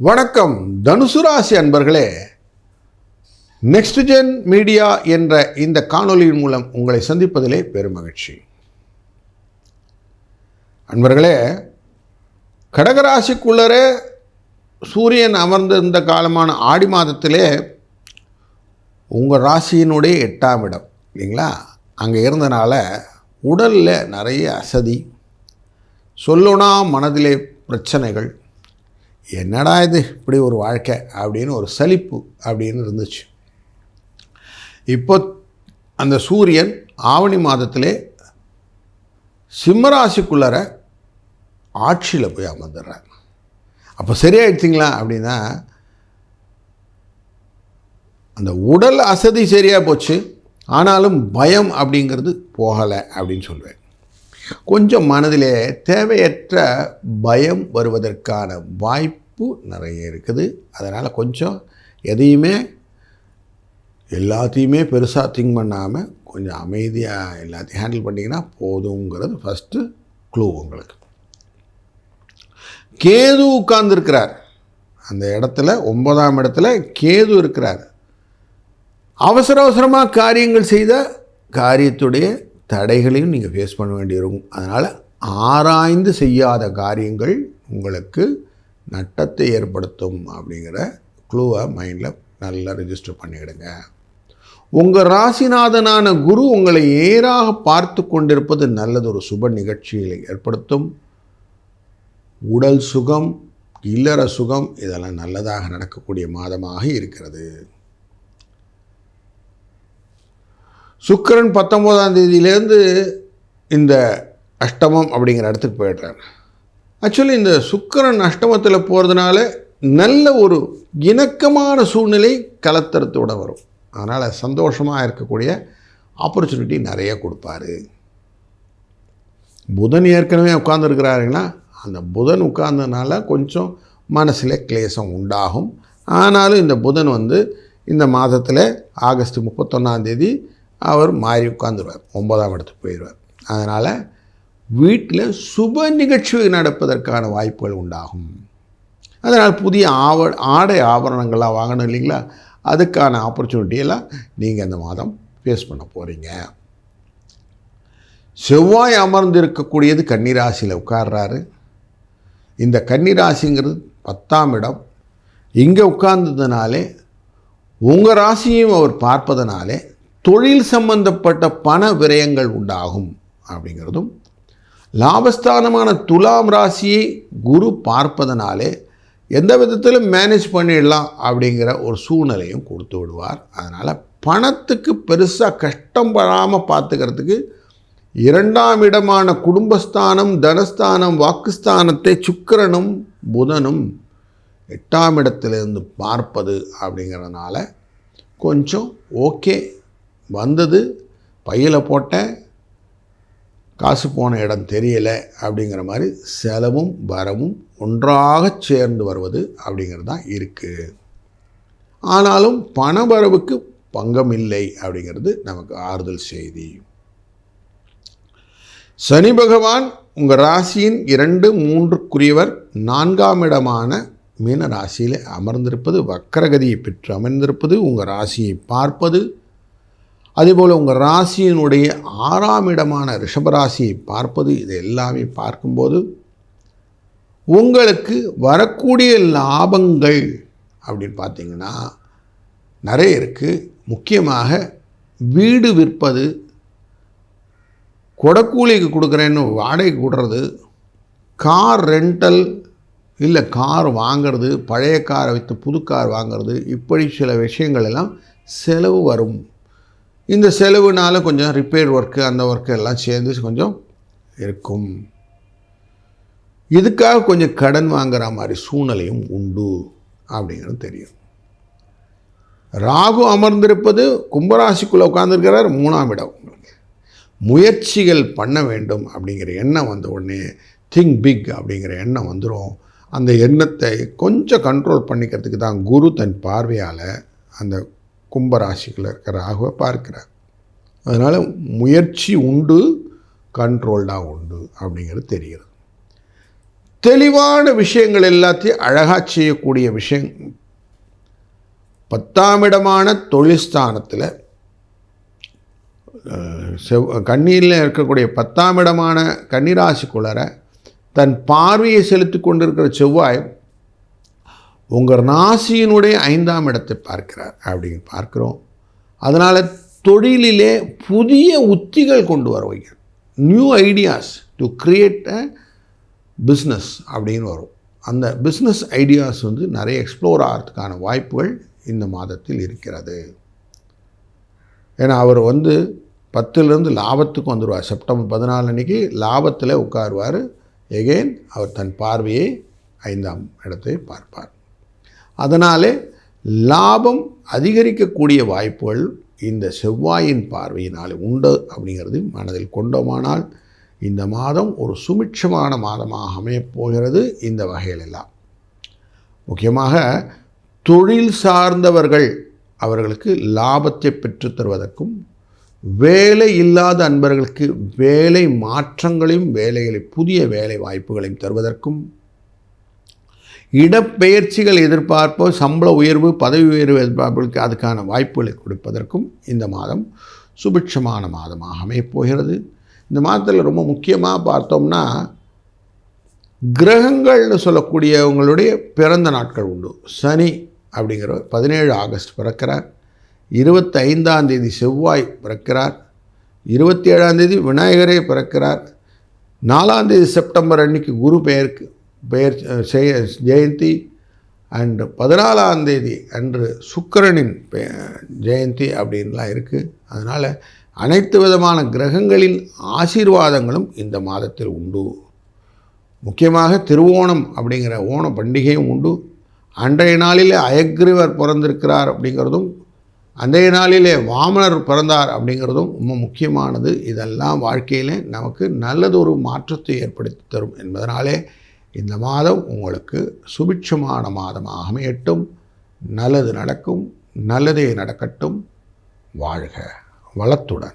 வணக்கம். தனுசு ராசி அன்பர்களே நெக்ஸ்ட் ஜென் மீடியா என்ற இந்த காணொலியின் மூலம் உங்களை சந்திப்பதிலே பெருமகிழ்ச்சி அன்பர்களே கடகராசிக்குள்ளரே சூரியன் அமர்ந்திருந்த காலமான ஆடி மாதத்திலே உங்கள் ராசியினுடைய எட்டாம் இடம் இல்லைங்களா? அங்கே இருந்தனால உடலில் நிறைய அசதி சொல்லுனா மனதிலே பிரச்சனைகள் என்னடா இது இப்படி ஒரு வாழ்க்கை அப்படின்னு ஒரு சலிப்பு அப்படின்னு இருந்துச்சு. இப்போ அந்த சூரியன் ஆவணி மாதத்திலே சிம்மராசிக்குள்ளார ஆட்சியில் போய் அமர்ந்துடுறாங்க அப்போ சரியாயிடுச்சிங்களா அப்படின்னா அந்த உடல் அசதி சரியாக போச்சு ஆனாலும் பயம் அப்படிங்கிறது போகலை அப்படின்னு சொல்வேன் கொஞ்சம் மனதிலே தேவையற்ற பயம் வருவதற்கான வாய்ப்பு நிறைய இருக்குது. அதனால் கொஞ்சம் எதையுமே எல்லாத்தையுமே பெருசாக திங்க் பண்ணாமல் கொஞ்சம் அமைதியாக எல்லாத்தையும் ஹேண்டில் பண்ணிங்கன்னா போதுங்கிறது ஃபஸ்ட்டு க்ளூ உங்களுக்கு. கேது உட்கார்ந்துருக்கிறார். அந்த இடத்துல ஒன்பதாம் இடத்துல கேது இருக்கிறார். அவசர அவசரமாக காரியங்கள் செய்த காரியத்துடைய தடைகளையும் நீங்கள் ஃபேஸ் பண்ண வேண்டியிருக்கும். அதனால் ஆராய்ந்து செய்யாத காரியங்கள் உங்களுக்கு நட்டத்தை ஏற்படுத்தும் அப்படிங்கிற க்ளூவை மைண்டில் நல்லா ரிஜிஸ்டர் பண்ணிவிடுங்க உங்கள் ராசிநாதனான குரு உங்களை ஏறாக பார்த்து கொண்டிருப்பது நல்லது ஒரு சுப நிகழ்ச்சிகளை ஏற்படுத்தும். உடல் சுகம் இல்லற சுகம் இதெல்லாம் நல்லதாக நடக்கக்கூடிய மாதமாக இருக்கிறது. சுக்கிரன் பத்தொம்போதாம் தேதியிலேருந்து இந்த அஷ்டமம் அப்படிங்கிற இடத்துக்கு போயிடுறார். ஆக்சுவலி இந்த சுக்கரன் அஷ்டமத்தில் போகிறதுனால நல்ல ஒரு இணக்கமான சூழ்நிலை கலத்தரத்தோட வரும். அதனால் சந்தோஷமாக இருக்கக்கூடிய ஆப்பர்ச்சுனிட்டி நிறைய கொடுப்பாரு. புதன் ஏற்கனவே உட்கார்ந்துருக்கிறாருங்கன்னா அந்த புதன் உட்கார்ந்ததுனால கொஞ்சம் மனசில் கிளேசம் உண்டாகும். ஆனாலும் இந்த புதன் வந்து இந்த மாதத்தில் ஆகஸ்ட் முப்பத்தொன்னாந்தேதி அவர் மாறி உட்காந்துருவார் ஒன்பதாம் இடத்துக்கு போயிடுவார் அதனால் வீட்டில் சுப நிகழ்ச்சி நடப்பதற்கான வாய்ப்புகள் உண்டாகும். அதனால் புதிய ஆவ ஆடை ஆபரணங்கள்லாம் வாங்கணும் இல்லைங்களா? அதுக்கான ஆப்பர்ச்சுனிட்டியெல்லாம் நீங்கள் இந்த மாதம் ஃபேஸ் பண்ண போகிறீங்க செவ்வாய் அமர்ந்து இருக்கக்கூடியது கன்னிராசியில் உட்கார்றாரு. இந்த கன்னிராசிங்கிறது பத்தாம் இடம். இங்கே உட்கார்ந்ததுனாலே உங்கள் ராசியும் அவர் பார்ப்பதனாலே தொழில் சம்பந்தப்பட்ட பண விரயங்கள் உண்டாகும் அப்படிங்கிறதும் லாபஸ்தானமான துலாம் ராசியை குரு பார்ப்பதனாலே எந்த விதத்திலும் மேனேஜ் பண்ணிடலாம் அப்படிங்கிற ஒரு சூழ்நிலையும் கொடுத்து விடுவார். அதனால் பணத்துக்கு பெருசாக கஷ்டம் படாமல் பார்த்துக்கிறதுக்கு இரண்டாம் இடமான குடும்பஸ்தானம் தனஸ்தானம் வாக்குஸ்தானத்தை சுக்கரனும் புதனும் எட்டாம் இடத்திலிருந்து பார்ப்பது அப்படிங்கிறதுனால கொஞ்சம் ஓகே வந்தது பையில் போட்டேன் காசு போன இடம் தெரியலை அப்படிங்கிற மாதிரி செலவும் வரவும் ஒன்றாக சேர்ந்து வருவது அப்படிங்கிறது தான் இருக்குது ஆனாலும் பண வரவுக்கு பங்கம் இல்லை அப்படிங்கிறது நமக்கு ஆறுதல் செய்தி. சனி பகவான் உங்கள் ராசியின் இரண்டு மூன்றுக்குரியவர் நான்காம் இடமான மீன ராசியில் அமர்ந்திருப்பது வக்கரகதியை பெற்று அமர்ந்திருப்பது உங்கள் ராசியை பார்ப்பது அதேபோல் உங்கள் ராசியினுடைய ஆறாம் இடமான ரிஷபராசியை பார்ப்பது இது எல்லாமே பார்க்கும்போது உங்களுக்கு வரக்கூடிய லாபங்கள் அப்படின்னு பார்த்தீங்கன்னா நிறைய இருக்குது முக்கியமாக வீடு விற்பது கொடக்கூலிக்கு கொடுக்குறேன்னு வாடகைக்கு விடுறது கார் ரெண்டல் இல்லை கார் வாங்கிறது பழைய காரை வைத்து புது கார் வாங்கிறது இப்படி சில விஷயங்கள் எல்லாம் செலவு வரும். இந்த செலவுனால் கொஞ்சம் ரிப்பேர் ஒர்க்கு அந்த ஒர்க்கு எல்லாம் சேர்ந்து கொஞ்சம் இருக்கும். இதுக்காக கொஞ்சம் கடன் வாங்குற மாதிரி சூழ்நிலையும் உண்டு அப்படிங்கிறது தெரியும். ராகு அமர்ந்திருப்பது கும்பராசிக்குள்ளே உட்கார்ந்துருக்கிறார் மூணாம் இடம். முயற்சிகள் பண்ண வேண்டும் அப்படிங்கிற எண்ணம் வந்த உடனே திங்க் பிக் அப்படிங்கிற எண்ணம் வந்துடும் அந்த எண்ணத்தை கொஞ்சம் கண்ட்ரோல் பண்ணிக்கிறதுக்கு தான் குரு தன் பார்வையால் அந்த கும்பராசிக்குள்ளே இருக்கிற ராகுவை பார்க்குறார். அதனால் முயற்சி உண்டு கண்ட்ரோல்டாக உண்டு அப்படிங்கிறது தெரிகிறது. தெளிவான விஷயங்கள் எல்லாத்தையும் அழகாக செய்யக்கூடிய விஷயம் பத்தாம் இடமான தொழில்ஸ்தானத்தில் செவ் கண்ணீரில் இருக்கக்கூடிய பத்தாம் இடமான கன்னிராசிக்குள்ளர தன் பார்வையை செலுத்தி கொண்டிருக்கிற செவ்வாய் உங்கள் ராசியினுடைய ஐந்தாம் இடத்தை பார்க்கிறார் அப்படின்னு பார்க்குறோம். அதனால் தொழிலிலே புதிய உத்திகள் கொண்டு வர new ideas to create a business அப்படின்னு வரும். அந்த பிஸ்னஸ் ஐடியாஸ் வந்து நிறைய எக்ஸ்ப்ளோர் ஆகிறதுக்கான வாய்ப்புகள் இந்த மாதத்தில் இருக்கிறது. ஏன்னா அவர் வந்து பத்துலேருந்து லாபத்துக்கு வந்துடுவார் செப்டம்பர் பதினாலு அன்றைக்கி லாபத்தில் உட்காருவார். எகெயின் அவர் தன் பார்வையை ஐந்தாம் இடத்தை பார்ப்பார். அதனாலே லாபம் அதிகரிக்கக்கூடிய வாய்ப்புகள் இந்த செவ்வாயின் பார்வையினால் உண்டு அப்படிங்கிறது மனதில் கொண்டோமானால் இந்த மாதம் ஒரு சுமிட்சமான மாதமாக அமையப் போகிறது இந்த வகையிலெல்லாம் முக்கியமாக தொழில் சார்ந்தவர்கள் அவர்களுக்கு லாபத்தை பெற்றுத் தருவதற்கும் வேலை இல்லாத அன்பர்களுக்கு வேலை மாற்றங்களையும் வேலைகளை புதிய வேலை வாய்ப்புகளையும் தருவதற்கும் இடப்பெயர்ச்சிகள் எதிர்பார்ப்போ சம்பள உயர்வு பதவி உயர்வு எதிர்பார்ப்புகளுக்கு அதுக்கான வாய்ப்புகளை கொடுப்பதற்கும் இந்த மாதம் சுபிட்சமான மாதமாக அமையப் போகிறது. இந்த மாதத்தில் ரொம்ப முக்கியமாக பார்த்தோம்னா கிரகங்கள்னு சொல்லக்கூடியவங்களுடைய பிறந்த நாட்கள் உண்டு. சனி அப்படிங்கிற பதினேழு ஆகஸ்ட் பிறக்கிறார். இருபத்தைந்தாம் தேதி செவ்வாய் பிறக்கிறார். இருபத்தி ஏழாம் தேதி விநாயகரே பிறக்கிறார். நாலாம் தேதி செப்டம்பர் அன்னைக்கு குரு பெயருக்கு பெயர் செய ஜெயந்தி அண்டு பதினாலாம் தேதி அன்று சுக்கிரனின் பெ- ஜெயந்தி அப்படின்லாம் இருக்குது அதனால் அனைத்து விதமான கிரகங்களின் ஆசீர்வாதங்களும் இந்த மாதத்தில் உண்டு. முக்கியமாக திருவோணம் அப்படிங்கிற ஓண பண்டிகையும் உண்டு. அன்றைய நாளிலே அயக்ரிவர் பிறந்திருக்கிறார் அப்படிங்கிறதும் அன்றைய நாளிலே வாமனர் பிறந்தார் அப்படிங்கிறதும் ரொம்ப முக்கியமானது. இதெல்லாம் வாழ்க்கையிலே நமக்கு நல்லதொரு மாற்றத்தை ஏற்படுத்தி தரும் என்பதனாலே இந்த மாதம் உங்களுக்கு சுபிட்சமான மாதமாக அமையட்டும் நல்லது நடக்கும் நல்லதே நடக்கட்டும். வாழ்க வளத்துடன்.